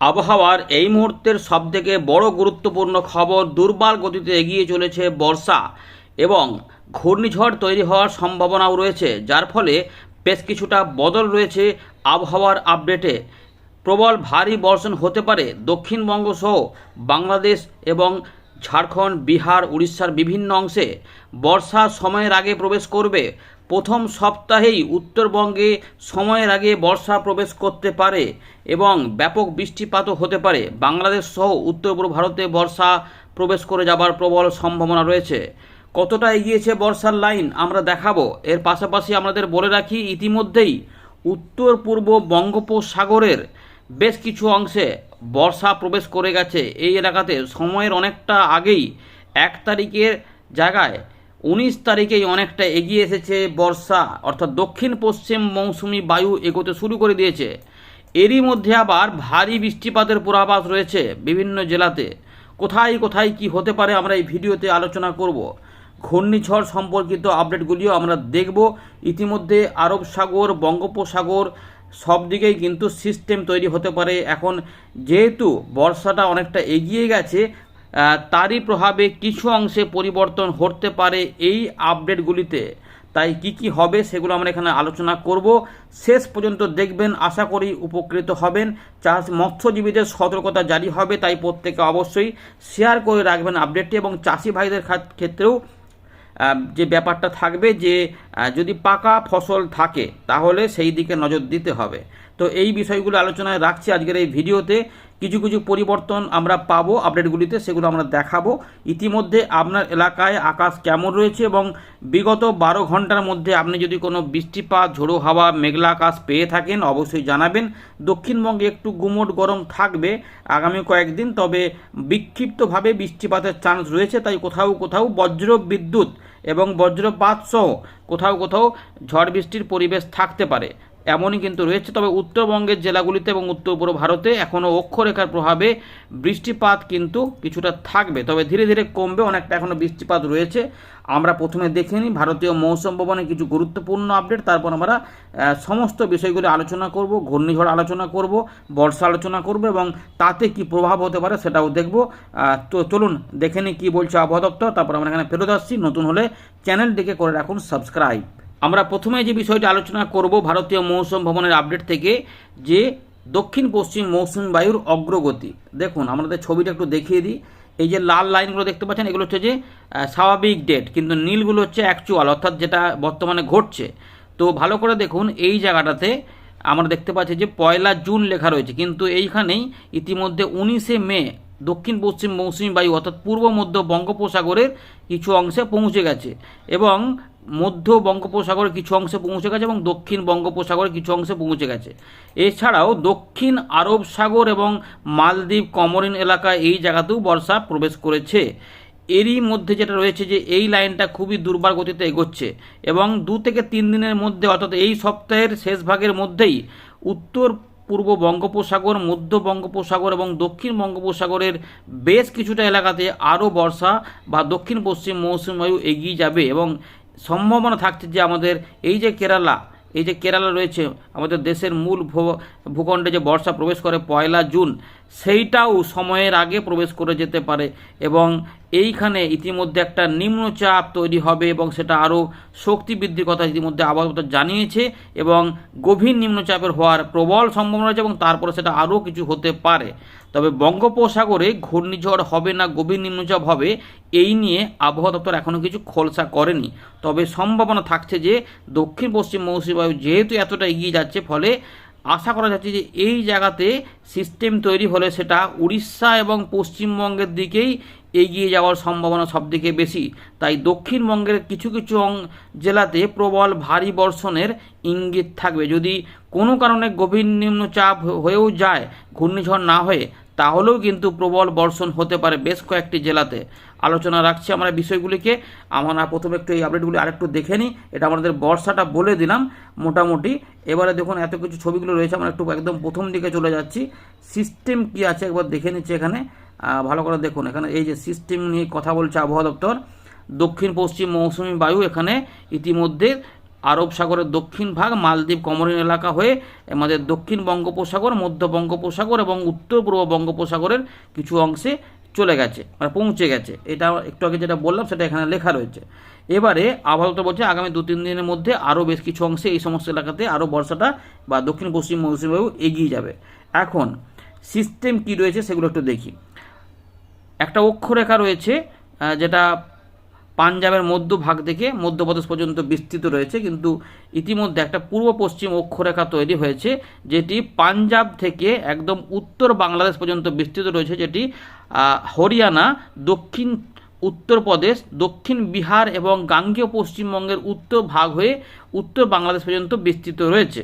আবহাওয়ার এই মুহূর্তের সবথেকে বড় গুরুত্বপূর্ণ খবর দুর্বল গতিতে এগিয়ে চলেছে বর্ষা এবং ঘূর্ণিঝড় তৈরি হওয়ার সম্ভাবনাও রয়েছে, যার ফলে বেশ কিছুটা বদল রয়েছে আবহাওয়ার আপডেটে। প্রবল ভারী বর্ষণ হতে পারে দক্ষিণবঙ্গ সহ বাংলাদেশ এবং ঝাড়খণ্ড, বিহার, উড়িষ্যার বিভিন্ন অংশে। বর্ষা সময়ের আগে প্রবেশ করবে প্রথম সপ্তাহেই উত্তরবঙ্গে সময়ের আগে বর্ষা প্রবেশ করতে পারে এবং ব্যাপক বৃষ্টিপাতও হতে পারে। বাংলাদেশ সহ উত্তর পূর্ব ভারতে বর্ষা প্রবেশ করে যাবার প্রবল সম্ভাবনা রয়েছে। কতটা এগিয়েছে বর্ষার লাইন আমরা দেখাবো। এর পাশাপাশি আমাদের বলে রাখি, ইতিমধ্যেই উত্তর পূর্ব বঙ্গোপসাগরের বেশ কিছু অংশে বর্ষা প্রবেশ করে গেছে। এই এলাকাতে সময়ের অনেকটা আগেই এক তারিখের জায়গায় উনিশ তারিখেই অনেকটা এগিয়ে এসেছে বর্ষা, অর্থাৎ দক্ষিণ পশ্চিম মৌসুমি বায়ু এগোতে শুরু করে দিয়েছে। এরই মধ্যে আবার ভারী বৃষ্টিপাতের পূর্বাভাস রয়েছে বিভিন্ন জেলাতে। কোথায় কোথায় কি হতে পারে আমরা এই ভিডিওতে আলোচনা করব। ঘূর্ণিঝড় সম্পর্কিত আপডেটগুলিও আমরা দেখব। ইতিমধ্যে আরব সাগর, বঙ্গোপসাগর সব দিকেই কিন্তু সিস্টেম তৈরি হতে পারে। এখন যেহেতু বর্ষাটা অনেকটা এগিয়ে গেছে তারই প্রভাবে কিছু অংশে পরিবর্তন হতে পারে এই আপডেটগুলিতে। তাই কি কি হবে সেগুলো আমরা এখানে আলোচনা করব। শেষ পর্যন্ত দেখবেন, আশা করি উপকৃত হবেন। চাষ মৎস্যজীবীদের সতর্কতা জারি হবে, তাই প্রত্যেকে অবশ্যই শেয়ার করে রাখবেন আপডেটটি এবং চাষি ভাইদের ক্ষেত্রেও যে ব্যাপারটা থাকবে যে যদি পাকা ফসল থাকে, তাহলে সেই দিকে নজর দিতে হবে। তো এই বিষয়গুলো আলোচনায় রাখছি আজকের এই ভিডিওতে। কিছু কিছু পরিবর্তন আমরা পাবো আপডেটগুলিতে সেগুলো আমরা দেখাবো। ইতিমধ্যে আপনার এলাকায় আকাশ কেমন রয়েছে এবং বিগত বারো ঘণ্টার মধ্যে আপনি যদি কোনো বৃষ্টিপাত, ঝোড়ো হাওয়া, মেঘলা আকাশ পেয়ে থাকেন, অবশ্যই জানাবেন। দক্ষিণবঙ্গে একটু গুমোট গরম থাকবে আগামী কয়েকদিন, তবে বিক্ষিপ্তভাবে বৃষ্টিপাতের চান্স রয়েছে, তাই কোথাও কোথাও বজ্র বিদ্যুৎ এবং বজ্রপাত সহ কোথাও কোথাও ঝড় বৃষ্টির পরিবেশ থাকতে পারে। এমনই কিন্তু রয়েছে। তবে উত্তরবঙ্গের জেলাগুলিতে এবং উত্তর পূর্ব ভারতে এখনও অক্ষরেখার প্রভাবে বৃষ্টিপাত কিন্তু কিছুটা থাকবে। তবে ধীরে ধীরে কমবে, অনেকটা এখনও বৃষ্টিপাত রয়েছে। আমরা প্রথমে দেখে নিই, ভারতীয় মৌসুম ভবনে কিছু গুরুত্বপূর্ণ আপডেট। তারপর আমরা সমস্ত বিষয়গুলি আলোচনা করব, ঘূর্ণিঝড় আলোচনা করব, বর্ষা আলোচনা করব এবং তাতে কি প্রভাব হতে পারে সেটাও দেখব। তো চলুন দেখে নিই কী বলছে আবহাওয়া দপ্তর। তারপর আমরা এখানে ফেরত আসছি। নতুন হলে চ্যানেলটিকে করে রাখুন সাবস্ক্রাইব। আমরা প্রথমে যে বিষয়টি আলোচনা করব ভারতীয় মৌসুম ভবনের আপডেট থেকে, যে দক্ষিণ পশ্চিম মৌসুমী বায়ুর অগ্রগতি। দেখুন, আমাদের ছবিটা একটু দেখিয়ে দিই। এই যে লাল লাইনগুলো দেখতে পাচ্ছেন, এগুলো হচ্ছে যে স্বাভাবিক ডেট কিন্তু নীলগুলো হচ্ছে অ্যাকচুয়াল অর্থাৎ যেটা বর্তমানে ঘটছে। তো ভালো করে দেখুন, এই জায়গাটাতে আমরা দেখতে পাচ্ছি যে পয়লা জুন লেখা রয়েছে। কিন্তু এইখানেই ইতিমধ্যে উনিশে মে দক্ষিণ পশ্চিম মৌসুমী বায়ু, অর্থাৎ পূর্ব মধ্য বঙ্গোপসাগরের কিছু অংশে পৌঁছে গেছে। এবং মধ্য বঙ্গোপসাগরের কিছু অংশে পৌঁছে গেছে এবং দক্ষিণ বঙ্গোপসাগরের কিছু অংশে পৌঁছে গেছে। এছাড়াও দক্ষিণ আরব সাগর এবং মালদ্বীপ কমরিন এলাকা এই জায়গাতেও বর্ষা প্রবেশ করেছে। এরই মধ্যে যেটা রয়েছে যে এই লাইনটা খুবই দুর্বার গতিতে এগোচ্ছে এবং দু থেকে তিন দিনের মধ্যে অর্থাৎ এই সপ্তাহের শেষ ভাগের মধ্যেই উত্তর পূর্ব বঙ্গোপসাগর, মধ্য বঙ্গোপসাগর এবং দক্ষিণ বঙ্গোপসাগরের বেশ কিছুটা এলাকাতে আরও বর্ষা বা দক্ষিণ পশ্চিম মৌসুমী বায়ু এগিয়ে যাবে এবং সম্ভাবনা থাকছে যে আমাদের এই যে কেরালা, এই যে কেরালা রয়েছে, আমাদের দেশের মূল ভূখণ্ডে যে বর্ষা প্রবেশ করে পয়লা জুন, সেইটাও সময়ের আগে প্রবেশ করে যেতে পারে এবং এইখানে ইতিমধ্যে একটা নিম্নচাপ তৈরি হবে এবং সেটা আরও শক্তি বৃদ্ধির কথা ইতিমধ্যে আবহাওয়া জানিয়েছে এবং গভীর নিম্নচাপের হওয়ার প্রবল সম্ভাবনা রয়েছে এবং তারপরে সেটা আরও কিছু হতে পারে। তবে বঙ্গোপসাগরে ঘূর্ণিঝড় হবে না, গভীর নিম্নচাপ হবে, এই নিয়ে আবহাওয়া দপ্তর এখনও কিছু খোলসা করেনি। তবে সম্ভাবনা থাকছে যে দক্ষিণ পশ্চিম মৌসুমী বায়ু যেহেতু এতটা এগিয়ে যাচ্ছে, ফলে আশা করা যাচ্ছে যে এই জায়গাতে সিস্টেম তৈরি হলে সেটা উড়িষ্যা এবং পশ্চিমবঙ্গের দিকেই এগিয়ে যাওয়ার সম্ভাবনা সবদিকে বেশি। তাই দক্ষিণবঙ্গের কিছু কিছু জেলাতে প্রবল ভারী বর্ষণের ইঙ্গিত থাকবে। যদি কোনো কারণে গভীর নিম্নচাপ হয়েও যায়, ঘূর্ণিঝড় না হয়ে, তাহলেও কিন্তু প্রবল বর্ষণ হতে পারে বেশ কয়েকটি জেলাতে। আলোচনা রাখছি আমরা বিষয়গুলিকে। আমরা প্রথমে একটু এই আপডেটগুলি আরেকটু দেখে নিই। এটা আমাদের বর্ষাটা বলে দিলাম মোটামুটি। এবারে দেখুন, এত কিছু ছবিগুলো রয়েছে, আমরা একটু একদম প্রথম দিকে চলে যাচ্ছি। সিস্টেম কি আছে একবার দেখে নিচ্ছি এখানে। ভালো করে দেখুন। এখানে এই যে সিস্টেম নিয়ে কথা বলছে আবহাওয়া দপ্তর, দক্ষিণ পশ্চিম মৌসুমী বায়ু এখানে ইতিমধ্যে আরব সাগরের দক্ষিণ ভাগ, মালদ্বীপ, কমরিন এলাকা হয়ে আমাদের দক্ষিণ বঙ্গোপসাগর, মধ্য বঙ্গোপসাগর এবং উত্তর পূর্ব বঙ্গোপসাগরের কিছু অংশে চলে গেছে মানে পৌঁছে গেছে। এটা একটু আগে যেটা বললাম, সেটা এখানে লেখা রয়েছে। এবারে আবহাওয়া বলছে, আগামী দু তিন দিনের মধ্যে আরও বেশ কিছু অংশে এই সমস্ত এলাকাতে আরও বর্ষাটা বা দক্ষিণ পশ্চিম মৌসুমী বায়ু এগিয়ে যাবে। এখন সিস্টেম কি রয়েছে সেগুলো একটু দেখি। একটা অক্ষরেখা রয়েছে যেটা পাঞ্জাবের মধ্যভাগ থেকে মধ্যপ্রদেশ পর্যন্ত বিস্তৃত রয়েছে, কিন্তু ইতিমধ্যে একটা পূর্ব পশ্চিম অক্ষরেখা তৈরি হয়েছে, যেটি পাঞ্জাব থেকে একদম উত্তর বাংলাদেশ পর্যন্ত বিস্তৃত রয়েছে, যেটি হরিয়ানা, দক্ষিণ উত্তরপ্রদেশ দক্ষিণ বিহার এবং গাঙ্গেয় পশ্চিমবঙ্গের উত্তর ভাগ হয়ে উত্তর বাংলাদেশ পর্যন্ত বিস্তৃত রয়েছে।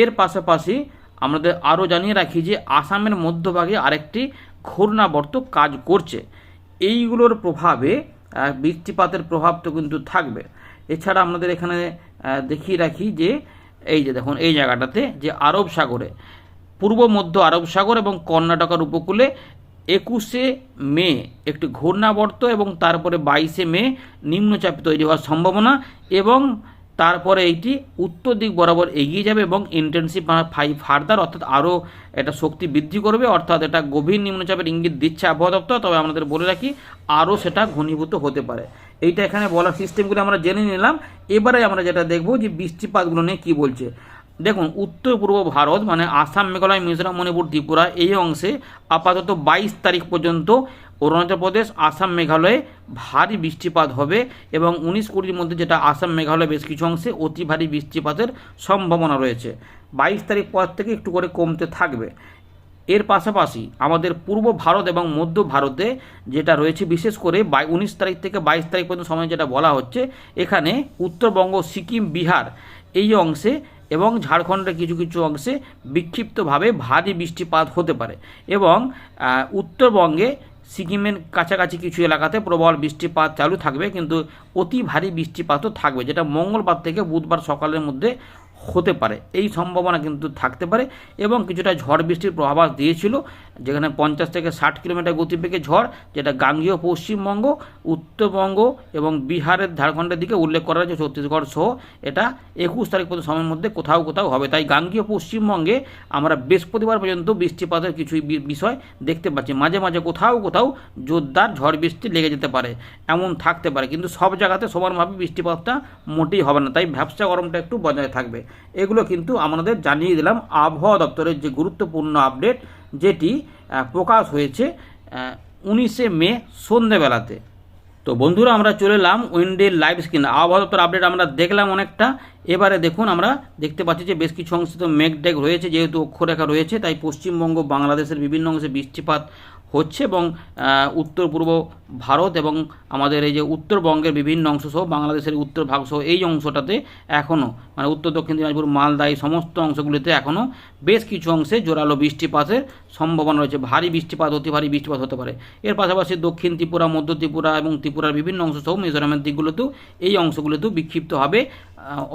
এর পাশাপাশি আমাদের আরও জানিয়ে রাখি যে আসামের মধ্যভাগে আরেকটি ঘূর্ণাবর্ত কাজ করছে। এইগুলোর প্রভাবে বৃষ্টিপাতের প্রভাব তো কিন্তু থাকবে। এছাড়া আমাদের এখানে দেখিয়ে রাখি যে, এই যে দেখুন, এই জায়গাটাতে যে আরব সাগরে, পূর্ব মধ্য আরব সাগর এবং কর্ণাটকার উপকূলে একুশে মে একটি ঘূর্ণাবর্ত এবং তারপরে বাইশে মে নিম্নচাপ তৈরি হওয়ার সম্ভাবনা এবং তারপরে এইটি উত্তর দিক বরাবর এগিয়ে যাবে এবং ইন্টেন্সিভ ফাইভ ফার্দার অর্থাৎ আরও এটা শক্তি বৃদ্ধি করবে, অর্থাৎ এটা গভীর নিম্নচাপের ইঙ্গিত দিচ্ছে আবহাওয়া দপ্তর। তবে আমাদের বলে রাখি আরও সেটা ঘনীভূত হতে পারে। এইটা এখানে বলার সিস্টেমগুলো আমরা জেনে নিলাম। এবারে আমরা যেটা দেখব যে বৃষ্টিপাতগুলো নিয়ে কী বলছে। দেখুন, উত্তর পূর্ব ভারত মানে আসাম, মেঘালয়, মিজোরাম, মণিপুর, ত্রিপুরা, এই অংশে আপাতত বাইশ তারিখ পর্যন্ত অরুণাচল প্রদেশ, আসাম, মেঘালয়ে ভারী বৃষ্টিপাত হবে এবং উনিশ কুড়ির মধ্যে যেটা আসাম, মেঘালয় বেশ কিছু অংশে অতি ভারী বৃষ্টিপাতের সম্ভাবনা রয়েছে। বাইশ তারিখ পর থেকে একটু করে কমতে থাকবে। এর পাশাপাশি আমাদের পূর্ব ভারত এবং মধ্য ভারতে যেটা রয়েছে, বিশেষ করে বাই উনিশ তারিখ থেকে বাইশ তারিখ পর্যন্ত সময় যেটা বলা হচ্ছে, এখানে উত্তরবঙ্গ, সিকিম, বিহার এই অংশে এবং ঝাড়খণ্ডের কিছু কিছু অংশে বিক্ষিপ্তভাবে ভারী বৃষ্টিপাত হতে পারে এবং উত্তরবঙ্গে সিকিমের কাছাকাছি কিছু এলাকাতে প্রবল বৃষ্টিপাত চালু থাকবে, কিন্তু অতি ভারী বৃষ্টিপাতও থাকবে, যেটা মঙ্গলবার থেকে বুধবার সকালের মধ্যে হতে পারে। এই সম্ভাবনা কিন্তু থাকতে পারে এবং কিছুটা ঝড় বৃষ্টির প্রভাবাস দিয়েছিল, যেখানে পঞ্চাশ থেকে ষাট কিলোমিটার গতিবেগে ঝড়, যেটা গাঙ্গীয় পশ্চিমবঙ্গ, উত্তরবঙ্গ এবং বিহারের ঝাড়খণ্ডের দিকে উল্লেখ করা হয়েছে ছত্তিশগড় সহ। এটা একুশ তারিখ পর্যন্ত সময়ের মধ্যে কোথাও কোথাও হবে। তাই গাঙ্গীয় পশ্চিমবঙ্গে আমরা বৃহস্পতিবার পর্যন্ত বৃষ্টিপাতের কিছু বিষয় দেখতে পাচ্ছি। মাঝে মাঝে কোথাও কোথাও জোরদার ঝড় বৃষ্টি লেগে যেতে পারে, এমন থাকতে পারে। কিন্তু সব জায়গাতে সমানভাবে বৃষ্টিপাতটা মোটেই হবে না। তাই ভ্যাবসা গরমটা একটু বজায় থাকবে। এগুলো কিন্তু আমাদের জানিয়ে দিলাম। আবহাওয়া দপ্তরের যে গুরুত্বপূর্ণ আপডেট, যেটি প্রকাশ হয়েছে উনিশে মে সন্ধেবেলাতে। তো বন্ধুরা, আমরা চলে এলাম উইন্ডের লাইভ স্ক্রিন। আবহাওয়া দপ্তর আপডেট আমরা দেখলাম অনেকটা। এবারে দেখুন, আমরা দেখতে পাচ্ছি যে বেশ কিছু অংশে তো মেঘ ডেক রয়েছে, যেহেতু অক্ষরেখা রয়েছে, তাই পশ্চিমবঙ্গ, বাংলাদেশের বিভিন্ন অংশে বৃষ্টিপাত হচ্ছে এবং উত্তর পূর্ব ভারত এবং আমাদের এই যে উত্তরবঙ্গের বিভিন্ন অংশ সহ বাংলাদেশের উত্তর ভাগ সহ এই অংশটাতে এখনও মানে উত্তর দক্ষিণ দিনাজপুর, মালদা এই সমস্ত অংশগুলিতে এখনও বেশ কিছু অংশে জোরালো বৃষ্টিপাতের সম্ভাবনা রয়েছে। ভারী বৃষ্টিপাত, অতি ভারী বৃষ্টিপাত হতে পারে। এর পাশাপাশি দক্ষিণ ত্রিপুরা, মধ্য ত্রিপুরা এবং ত্রিপুরার বিভিন্ন অংশ সহ মিজোরামের দিকগুলোতেও এই অংশগুলোতেও বিক্ষিপ্তভাবে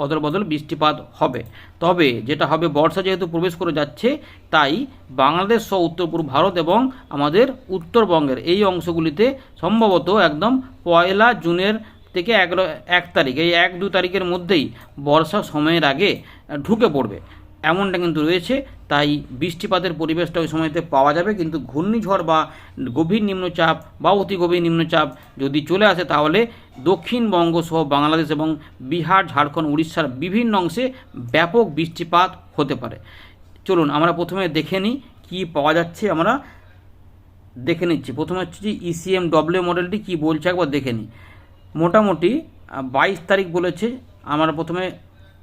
অদল বদল বৃষ্টিপাত হবে। তবে যেটা হবে, বর্ষা যেহেতু প্রবেশ করে যাচ্ছে, তাই বাংলাদেশ সহ উত্তর পূর্ব ভারত এবং আমাদের উত্তরবঙ্গের এই অংশগুলিতে সম্ভবত একদম পয়লা জুনের থেকে এক এক তারিখ, এই এক দু তারিখের মধ্যেই বর্ষা সময়ের আগে ঢুকে পড়বে। এমনটা কিন্তু রয়েছে, তাই বৃষ্টিপাতের পরিবেশটা ওই সময়তে পাওয়া যাবে, কিন্তু ঘূর্ণিঝড় বা গভীর নিম্নচাপ বা অতি গভীর নিম্নচাপ যদি চলে আসে, তাহলে দক্ষিণবঙ্গ সহ বাংলাদেশ এবং বিহার, ঝাড়খণ্ড, উড়িষ্যার বিভিন্ন অংশে ব্যাপক বৃষ্টিপাত হতে পারে। চলুন, আমরা প্রথমে দেখে নিই কী পাওয়া যাচ্ছে, আমরা দেখে নিচ্ছি। প্রথমে হচ্ছে যে ইসিএম ডব্লিউ মডেলটি কী বলছে, একবার দেখে নিই। মোটামুটি বাইশ তারিখ বলেছে, আমরা প্রথমে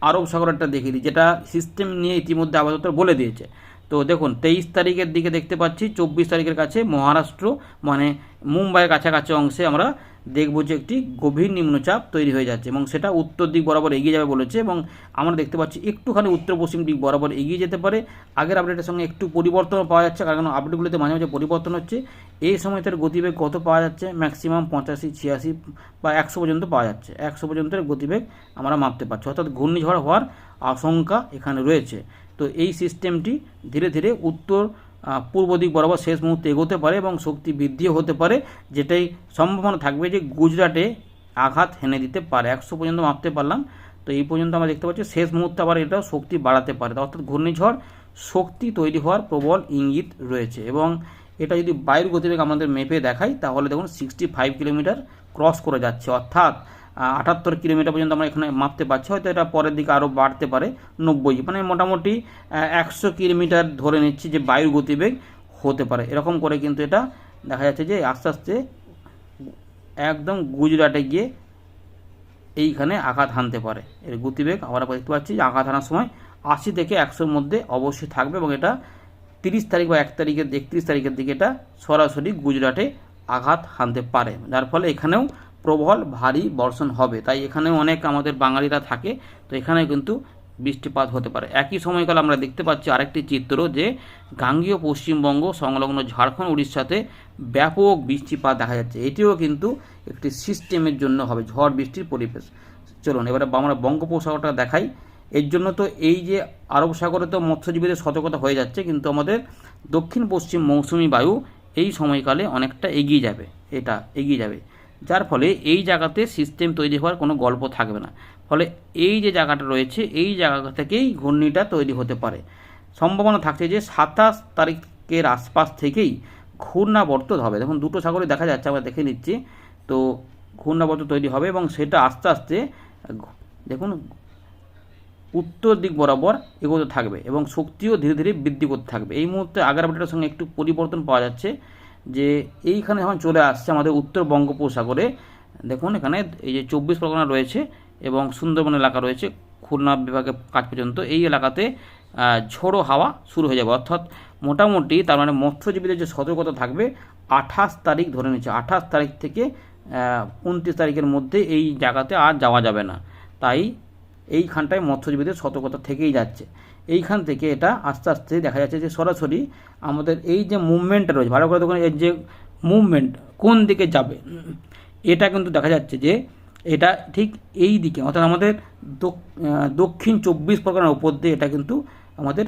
আরব সাগরেরটা দেখে দিই, যেটা সিস্টেম নিয়ে ইতিমধ্যে আপাতত বলে দিয়েছে। তো দেখুন, তেইশ তারিখের দিকে দেখতে পাচ্ছি, চব্বিশ তারিখের কাছে মহারাষ্ট্র মানে মুম্বাইয়ের কাছাকাছি অংশে আমরা দেখব যে একটি গভীর নিম্নচাপ তৈরি হয়ে যাচ্ছে এবং সেটা উত্তর দিক বরাবর এগিয়ে যাবে বলেছে এবং আমরা দেখতে পাচ্ছি একটুখানি উত্তর পশ্চিম দিক বরাবর এগিয়ে যেতে পারে। আগের আপডেটের সঙ্গে একটু পরিবর্তন পাওয়া যাচ্ছে, কারণ আপডেটগুলিতে মাঝে মাঝে পরিবর্তন হচ্ছে। এই সময় তার গতিবেগ কত পাওয়া যাচ্ছে? ম্যাক্সিমাম পঁচাশি, ছিয়াশি বা একশো পর্যন্ত পাওয়া যাচ্ছে। একশো পর্যন্তের গতিবেগ আমরা মাপতে পারছি। অর্থাৎ ঘূর্ণিঝড় হওয়ার আশঙ্কা এখানে রয়েছে। তো এই সিস্টেমটি ধীরে ধীরে উত্তর পূর্ব দিক বরাবর শেষ মুহূর্তে এগোতে পারে এবং শক্তি বৃদ্ধিও হতে পারে, যেটাই সম্ভাবনা থাকবে যে গুজরাটে আঘাত হেনে দিতে পারে। একশো পর্যন্ত মাপতে পারলাম। তো এই পর্যন্ত আমরা দেখতে পাচ্ছি শেষ মুহূর্তে আবার এটা শক্তি বাড়াতে পারে। অর্থাৎ ঘূর্ণিঝড় শক্তি তৈরি হওয়ার প্রবল ইঙ্গিত রয়েছে এবং এটা যদি বায়ুর গতিবেগ আমাদের মেপে দেখাই, তাহলে দেখুন সিক্সটি ফাইভ কিলোমিটার ক্রস করে যাচ্ছে। অর্থাৎ আটাত্তর কিলোমিটার পর্যন্ত আমরা এখানে মাপতে পারছি, হয়তো এটা পরের দিকে আরও বাড়তে পারে, নব্বই। মানে মোটামুটি একশো কিলোমিটার ধরে নিচ্ছি যে বায়ুর গতিবেগ হতে পারে। এরকম করে কিন্তু এটা দেখা যাচ্ছে যে আস্তে আস্তে একদম গুজরাটে গিয়ে এইখানে আঘাত হানতে পারে। এর গতিবেগ আমরা দেখতে পাচ্ছি যে আঘাত হানার সময় আশি থেকে একশোর মধ্যে অবশ্যই থাকবে এবং এটা তিরিশ তারিখ বা এক তারিখের একত্রিশ তারিখের দিকে এটা সরাসরি গুজরাটে আঘাত হানতে পারে। যার ফলে এখানেও প্রবল ভারী বর্ষণ হবে। তাই এখানেও অনেক আমাদের বাঙালিরা থাকে, তো এখানে কিন্তু বৃষ্টিপাত হতে পারে। একই সময়কালে আমরা দেখতে পাচ্ছি আরেকটি চিত্র যে গাঙ্গীয় পশ্চিমবঙ্গ সংলগ্ন ঝাড়খণ্ড, উড়িষ্যাতে ব্যাপক বৃষ্টিপাত দেখা যাচ্ছে। এটিও কিন্তু একটি সিস্টেমের জন্য হবে, ঝড় বৃষ্টির পরিবেশ। চলুন, এবারে আমরা বঙ্গোপসাগরটা দেখাই। এর জন্য তো এই যে আরব সাগরে তো মৎস্যজীবীদের সতর্কতা হয়ে যাচ্ছে, কিন্তু আমাদের দক্ষিণ পশ্চিম মৌসুমি বায়ু এই সময়কালে অনেকটা এগিয়ে যাবে, এটা এগিয়ে যাবে। যার ফলে এই জায়গাতে সিস্টেম তৈরি হওয়ার কোনো গল্প থাকবে না। ফলে এই যে জায়গাটা রয়েছে, এই জায়গা থেকেই ঘূর্ণিটা তৈরি হতে পারে। সম্ভাবনা থাকছে যে সাতাশ তারিখের আশপাশ থেকেই ঘূর্ণাবর্ত হবে। দেখুন, দুটো সাগরে দেখা যাচ্ছে, আমরা দেখে নিচ্ছি। তো ঘূর্ণাবর্ত তৈরি হবে এবং সেটা আস্তে আস্তে, দেখুন উত্তর দিক বরাবর এগোতে থাকবে এবং শক্তিও ধীরে ধীরে বৃদ্ধি করতে থাকবে। এই মুহূর্তে আগার সঙ্গে একটু পরিবর্তন পাওয়া যাচ্ছে যে এইখানে যখন চলে আসছে আমাদের উত্তর বঙ্গোপসাগরে। দেখুন, এখানে এই যে চব্বিশ পরগনা রয়েছে এবং সুন্দরবন এলাকা রয়েছে, খুলনা বিভাগের কাজ পর্যন্ত এই এলাকাতে ঝোড়ো হাওয়া শুরু হয়ে যাবে। অর্থাৎ মোটামুটি তার মানে মৎস্যজীবীদের যে সতর্কতা থাকবে, আঠাশ তারিখ ধরে নিচ্ছে। আঠাশ তারিখ থেকে উনত্রিশ তারিখের মধ্যে এই জায়গাতে আর যাওয়া যাবে না। তাই এইখানটায় মৎস্যজীবীদের সতর্কতা থেকেই যাচ্ছে। এইখান থেকে এটা আস্তে আস্তে দেখা যাচ্ছে যে সরাসরি আমাদের এই যে মুভমেন্টটা রয়েছে, ভালো করে দেখুন এর যে মুভমেন্ট কোন দিকে যাবে? এটা কিন্তু দেখা যাচ্ছে যে এটা ঠিক এই দিকে, অর্থাৎ আমাদের দক্ষিণ চব্বিশ পরগনার উপর দিয়ে এটা কিন্তু আমাদের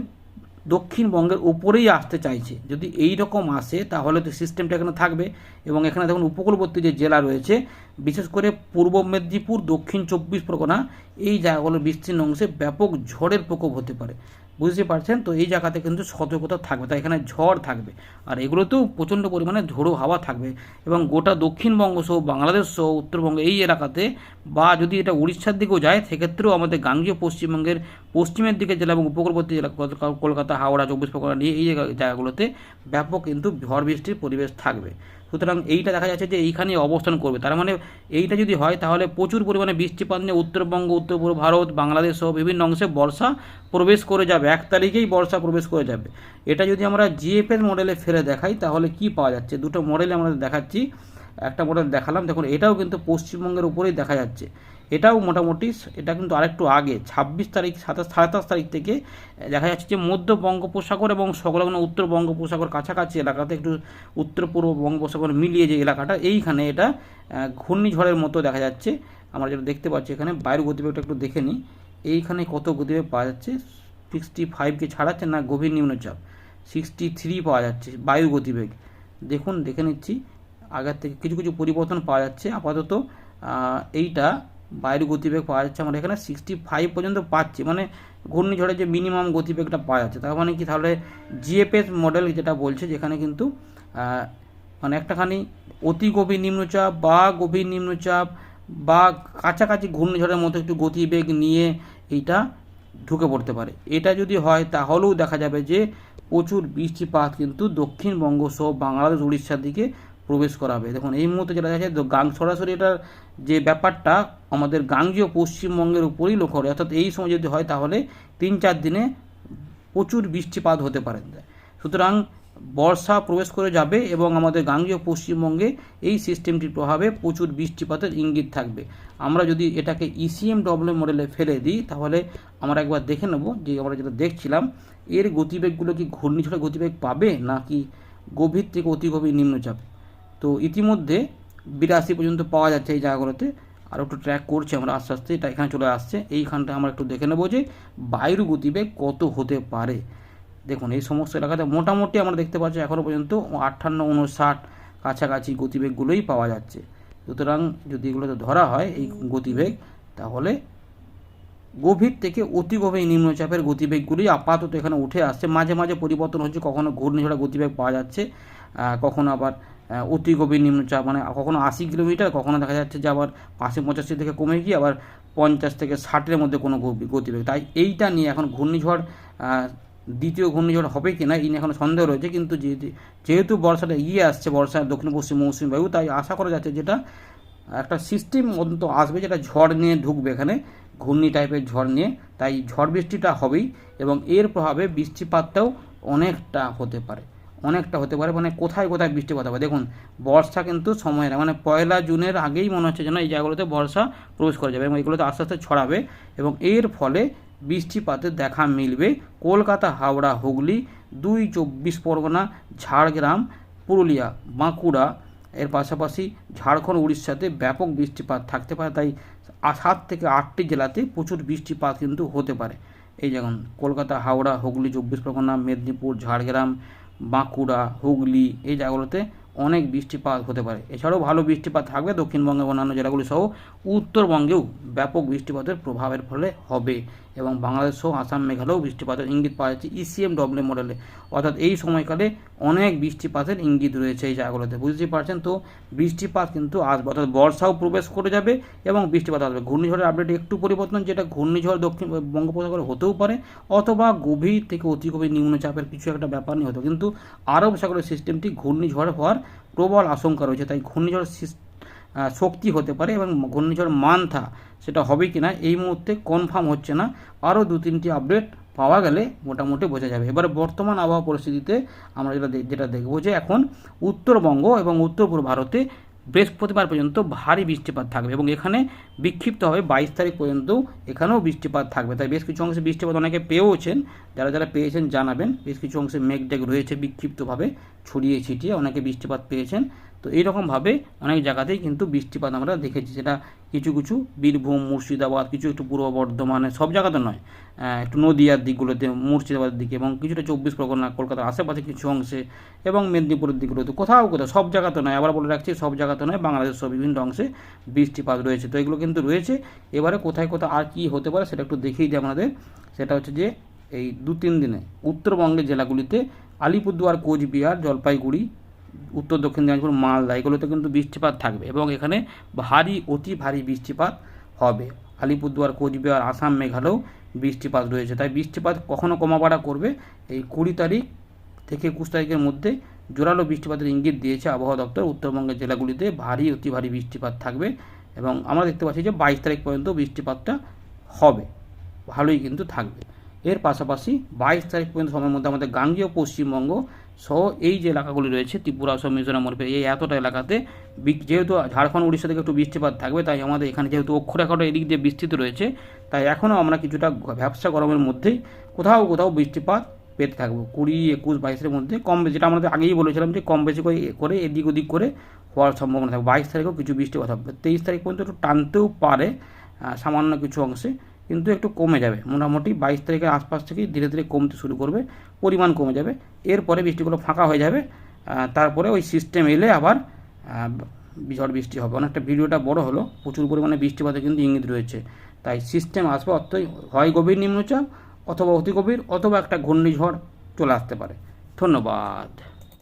দক্ষিণবঙ্গের উপরেই আসতে চাইছে। যদি এই রকম আসে, তাহলে তো সিস্টেমটা এখানে থাকবে। এবং এখানে দেখুন, উপকূলবর্তী যে জেলা রয়েছে, বিশেষ করে পূর্ব মেদিনীপুর, দক্ষিণ চব্বিশ পরগনা, এই জায়গাগুলোর বিস্তীর্ণ অংশে ব্যাপক ঝড়ের প্রকোপ হতে পারে। বুঝতে পারছেন? তো এই জায়গাতে কিন্তু সতর্কতা থাকবে। তাই এখানে ঝড় থাকবে। আর এগুলোতেও প্রচণ্ড পরিমাণে ঝোড়ো হাওয়া থাকবে। এবং গোটা দক্ষিণবঙ্গ সহ, বাংলাদেশ সহ, উত্তরবঙ্গ এই এলাকাতে বা যদি এটা উড়িষ্যার দিকেও যায়, সেক্ষেত্রেও আমাদের গাঙ্গীয় পশ্চিমবঙ্গের পশ্চিমের দিকে জেলা এবং উপকূলবর্তী জেলা কলকাতা, হাওড়া, চব্বিশ পরগনা নিয়ে এই জায়গাগুলোতে ব্যাপক কিন্তু ঝড় বৃষ্টির পরিবেশ থাকবে। সুতরাং এইটা দেখা যাচ্ছে যে এইখানে অবস্থান করবে। তার মানে এইটা যদি হয়, তাহলে প্রচুর পরিমাণে বৃষ্টিপাত নিয়ে উত্তরবঙ্গ, উত্তর পূর্ব ভারত, বাংলাদেশ সহ বিভিন্ন অংশে বর্ষা প্রবেশ করে যাবে। এক তারিখেই বর্ষা প্রবেশ করে যাবে। এটা যদি আমরা জিএফের মডেলে ফেলে দেখাই, তাহলে কি পাওয়া যাচ্ছে? দুটো মডেলে আমরা দেখাচ্ছি। একটা মডেল দেখালাম। দেখুন, এটাও কিন্তু পশ্চিমবঙ্গের উপরেই দেখা যাচ্ছে। এটাও মোটামুটি এটা কিন্তু আরেকটু আগে, ছাব্বিশ তারিখ, সাতাশ সাতাশ তারিখ থেকে দেখা যাচ্ছে যে মধ্য বঙ্গোপসাগর এবং সংলগ্ন উত্তর বঙ্গোপসাগর কাছাকাছি এলাকাতে একটু উত্তর পূর্ব বঙ্গোপসাগর মিলিয়ে যে এলাকাটা, এইখানে এটা ঘূর্ণিঝড়ের মতো দেখা যাচ্ছে। আমরা যেটা দেখতে পাচ্ছি এখানে, বায়ুর গতিবেগটা একটু দেখে নিই। এইখানে কত গতিবেগ পাওয়া যাচ্ছে? সিক্সটি ফাইভকে ছাড়াচ্ছে না গভীর নিম্নচাপ সিক্সটি থ্রি পাওয়া যাচ্ছে বায়ু গতিবেগ। দেখুন, দেখে নিচ্ছি। আগের থেকে কিছু কিছু পরিবর্তন পাওয়া যাচ্ছে। আপাতত এইটা বায়ুর গতিবেগ পাওয়া যাচ্ছে আমরা এখানে সিক্সটি ফাইভ পর্যন্ত পাচ্ছি। মানে ঘূর্ণিঝড়ে যে মিনিমাম গতিবেগটা পাওয়া যাচ্ছে, তার মানে কি? তাহলে জিএফএস মডেল যেটা বলছে, যেখানে কিন্তু মানে একটাখানি অতি গভীর নিম্নচাপ বা গভীর নিম্নচাপ বা কাছাকাছি ঘূর্ণিঝড়ের মতো একটু গতিবেগ নিয়ে এইটা ঢুকে পড়তে পারে। এটা যদি হয়, তাহলেও দেখা যাবে যে প্রচুর বৃষ্টিপাত কিন্তু দক্ষিণবঙ্গ সহ বাংলাদেশ, উড়িষ্যার দিকে প্রবেশ করাবে। দেখুন, এই মুহূর্তে যেটা দেখা যায় গাং সরাসরি এটার যে ব্যাপারটা, আমাদের গাঙ্গীয় পশ্চিমবঙ্গের উপরেই লক্ষ্য করে। অর্থাৎ এই সময় যদি হয়, তাহলে তিন চার দিনে প্রচুর বৃষ্টিপাত হতে পারে। সুতরাং বর্ষা প্রবেশ করে যাবে এবং আমাদের গাঙ্গীয় পশ্চিমবঙ্গে এই সিস্টেমটির প্রভাবে প্রচুর বৃষ্টিপাতের ইঙ্গিত থাকবে। আমরা যদি এটাকে ইসিএম ডব্লিউ মডেলে ফেলে দিই, তাহলে আমরা একবার দেখে নেব যে আমরা যেটা দেখছিলাম, এর গতিবেগগুলো কি ঘূর্ণিঝড়ে গতিবেগ পাবে নাকি গভীর থেকে অতি গভীর নিম্নচাপ? তো ইতিমধ্যে বিরাশি পর্যন্ত পাওয়া যাচ্ছে এই জায়গাগুলোতে। আর একটু ট্র্যাক করছে আমরা আস্তে আস্তে, এটা এখানে চলে আসছে। এইখানটা আমরা একটু দেখে নেব যে বায়ুর গতিবেগ কত হতে পারে। দেখুন, এই সমস্ত এলাকাতে মোটামুটি আমরা দেখতে পাচ্ছি এখনও পর্যন্ত আটান্ন, উনষাট কাছাকাছি গতিবেগগুলোই পাওয়া যাচ্ছে। সুতরাং যদি এগুলোতে ধরা হয় এই গতিবেগ, তাহলে গভীর থেকে অতি গভীর নিম্নচাপের গতিবেগগুলি আপাতত এখানে উঠে আসছে। মাঝে মাঝে পরিবর্তন হচ্ছে, কখনো ঘূর্ণিঝড়া গতিবেগ পাওয়া যাচ্ছে কখনো আবার অতি গভীর নিম্নচাপ মানে কখনো আশি কিলোমিটার, কখনো দেখা যাচ্ছে যে আবার পাঁচশো পঁচাশি থেকে কমে গিয়ে আবার পঞ্চাশ থেকে ষাটের মধ্যে কোনো গতি- গতিবেগ। তাই এইটা নিয়ে এখন ঘূর্ণিঝড় দ্বিতীয় ঘূর্ণিঝড় হবে কি না এই নিয়ে এখন সন্দেহ রয়েছে। কিন্তু যেহেতু- বর্ষাটা এগিয়ে আসছে বর্ষা দক্ষিণ পশ্চিম মৌসুমী বায়ু, তাই আশা করা যাচ্ছে যেটা একটা সিস্টেম অন্তত আসবে যেটা ঝড় নিয়ে ঢুকবে এখানে, ঘূর্ণি টাইপের ঝড় নিয়ে। তাই ঝড় বৃষ্টিটা হবেই এবং এর প্রভাবে বৃষ্টিপাতটাও অনেকটা হতে পারে। অনেকটা হতে পারে মানে কোথায় কোথায় বৃষ্টিপাত হবে। দেখুন, বর্ষা কিন্তু সময়ের মানে পয়লা জুনের আগেই মনে হচ্ছে যেন এই জায়গাগুলোতে বর্ষা প্রবেশ করে যাবে এবং এগুলোতে আস্তে আস্তে ছড়াবে এবং এর ফলে বৃষ্টিপাতের দেখা মিলবে কলকাতা, হাওড়া, হুগলি, দুই চব্বিশ পরগনা, ঝাড়গ্রাম, পুরুলিয়া, বাঁকুড়া, এর পাশাপাশি ঝাড়খণ্ড, উড়িষ্যাতে ব্যাপক বৃষ্টিপাত থাকতে পারে। তাই সাত থেকে আটটি জেলাতে প্রচুর বৃষ্টিপাত কিন্তু হতে পারে। এই যেমন কলকাতা, হাওড়া, হুগলি, চব্বিশ পরগনা, মেদিনীপুর, ঝাড়গ্রাম বাঁকুড়া, হুগলি, এই জায়গাগুলোতে অনেক বৃষ্টিপাত হতে পারে। এছাড়াও ভালো বৃষ্টিপাত থাকবে দক্ষিণবঙ্গে অন্যান্য জেলাগুলি সহ উত্তরবঙ্গেও ব্যাপক বৃষ্টিপাতের প্রভাবের ফলে হবে। এবং বাংলাদেশ সহ আসাম মেঘালয়েও বৃষ্টিপাতের ইঙ্গিত পাওয়া যাচ্ছে ইসিএম ডব্লিউ মডেলে অর্থাৎ এই সময়কালে অনেক বৃষ্টিপাতের ইঙ্গিত রয়েছে এই জায়গাগুলোতে। বুঝতেই পারছেন তো? বৃষ্টিপাত কিন্তু আসবে অর্থাৎ বর্ষাও প্রবেশ করে যাবে এবং বৃষ্টিপাত আসবে। ঘূর্ণিঝড়ের আপডেট একটু পরিবর্তন, যেটা ঘূর্ণিঝড় দক্ষিণ বঙ্গোপসাগরে হতেও পারে অথবা গভীর থেকে অতি গভীর নিম্নচাপের কিছু একটা ব্যাপার নিয়ে হতো কিন্তু আরব সাগরের সিস্টেমটি ঘূর্ণিঝড় হওয়ার প্রবল আশঙ্কা রয়েছে। তাই ঘূর্ণিঝড় শক্তি হতে পারে এবং ঘূর্ণিঝড় মান্থা সেটা হবে কি না, এই মুহূর্তে কনফার্ম হচ্ছে না। আরও দু, তিনটি আপডেট পাওয়া গেলে মোটামুটি বোঝা যাবে। এবার বর্তমান আবহাওয়া পরিস্থিতিতে আমরা যেটা যেটা দেখব যে এখন উত্তরবঙ্গ এবং উত্তর পূর্ব ভারতে বৃহস্পতিবার পর্যন্ত ভারী বৃষ্টিপাত থাকবে এবং এখানে বিক্ষিপ্ত হবে বাইশ তারিখ পর্যন্ত এখানেও বৃষ্টিপাত থাকবে। তাই বেশ কিছু অংশে বৃষ্টিপাত অনেকে পেয়েওছেন, যারা যারা পেয়েছেন জানাবেন। বেশ কিছু অংশে মেঘডেক রয়েছে বিক্ষিপ্তভাবে, ছড়িয়ে ছিটিয়ে অনেকে বৃষ্টিপাত পেয়েছেন। তো এইরকমভাবে অনেক জায়গাতেই কিন্তু বৃষ্টিপাত আমরা দেখেছি। সেটা কিছু কিছু বীরভূম, মুর্শিদাবাদ, কিছু একটু পূর্ব বর্ধমানে সব জায়গাতে নয়। একটু নদিয়ার দিকগুলোতে, মুর্শিদাবাদের দিকে এবং কিছুটা চব্বিশ পরগনা, কলকাতার আশেপাশে কিছু অংশে এবং মেদিনীপুরের দিকগুলোতে। কোথাও কোথাও সব জায়গাতে নয়। আবার বলে রাখছি, সব জায়গাতে নয়, বাংলাদেশের সব বিভিন্ন অংশে বৃষ্টিপাত রয়েছে। তো এগুলো কিন্তু রয়েছে। এবারে কোথায় কোথায় আর কি হতে পারে সেটা একটু দেখিয়ে দিই আমাদের সেটা হচ্ছে যে এই দু তিন দিনে উত্তরবঙ্গের জেলাগুলিতে আলিপুরদুয়ার, কোচবিহার, জলপাইগুড়ি উত্তর দক্ষিণ দিনাজপুর, মালদা, এগুলোতে কিন্তু বৃষ্টিপাত থাকবে এবং এখানে ভারী, অতি ভারী বৃষ্টিপাত হবে। আলিপুরদুয়ার, কোচবিহার, আসাম, মেঘালয়েও বৃষ্টিপাত রয়েছে। তাই বৃষ্টিপাত কখনো কমাবাড়া করবে। এই কুড়ি তারিখ থেকে একুশ তারিখের মধ্যে জোরালো বৃষ্টিপাতের ইঙ্গিত দিয়েছে আবহাওয়া দপ্তর। উত্তরবঙ্গের জেলাগুলিতে ভারী, অতি ভারী বৃষ্টিপাত থাকবে এবং আমরা দেখতে পাচ্ছি যে বাইশ তারিখ পর্যন্ত বৃষ্টিপাতটা হবে। ভালোই কিন্তু থাকবে। এর পাশাপাশি বাইশ তারিখ পর্যন্ত সময়ের মধ্যে আমাদের গাঙ্গেয় পশ্চিমবঙ্গ সহ এই যে এলাকাগুলি রয়েছে, ত্রিপুরা সহ মিজোরাম এই এতটা এলাকাতে যেহেতু ঝাড়খণ্ড, উড়িষ্যা থেকে একটু বৃষ্টিপাত থাকবে, তাই আমাদের এখানে যেহেতু অক্ষরেখাটা এদিক দিয়ে বিস্তৃত রয়েছে, তাই এখনও আমরা কিছুটা ব্যবসা গরমের মধ্যেই কোথাও কোথাও বৃষ্টিপাত পেতে থাকব। কুড়ি, একুশ, বাইশের মধ্যে কম বেশি, যেটা আমাদের আগেই বলেছিলাম যে কম বেশি করে করে এদিক ওদিক করে হওয়ার সম্ভাবনা থাকবে। বাইশ তারিখেও কিছু বৃষ্টিপাত হবে। তেইশ তারিখ পর্যন্ত একটু টানতেও পারে সামান্য কিছু অংশে। কিন্তু একটু কমে যাবে। মোটামুটি বাইশ তারিখের আশপাশ থেকেই ধীরে ধীরে কমতে শুরু করবে, পরিমাণ কমে যাবে। এরপরে বৃষ্টিগুলো ফাঁকা হয়ে যাবে তারপরে ওই সিস্টেম এলে আবার ঝড় বৃষ্টি হবে। অনেকটা ভিডিওটা বড় হলো, প্রচুর পরিমাণে বৃষ্টিপাতে কিন্তু ইঙ্গিত রয়েছে। তাই সিস্টেম আসবে অর্থই হয় গভীর নিম্নচাপ অথবা অতি গভীর অথবা একটা ঘূর্ণিঝড় চলে আসতে পারে। ধন্যবাদ।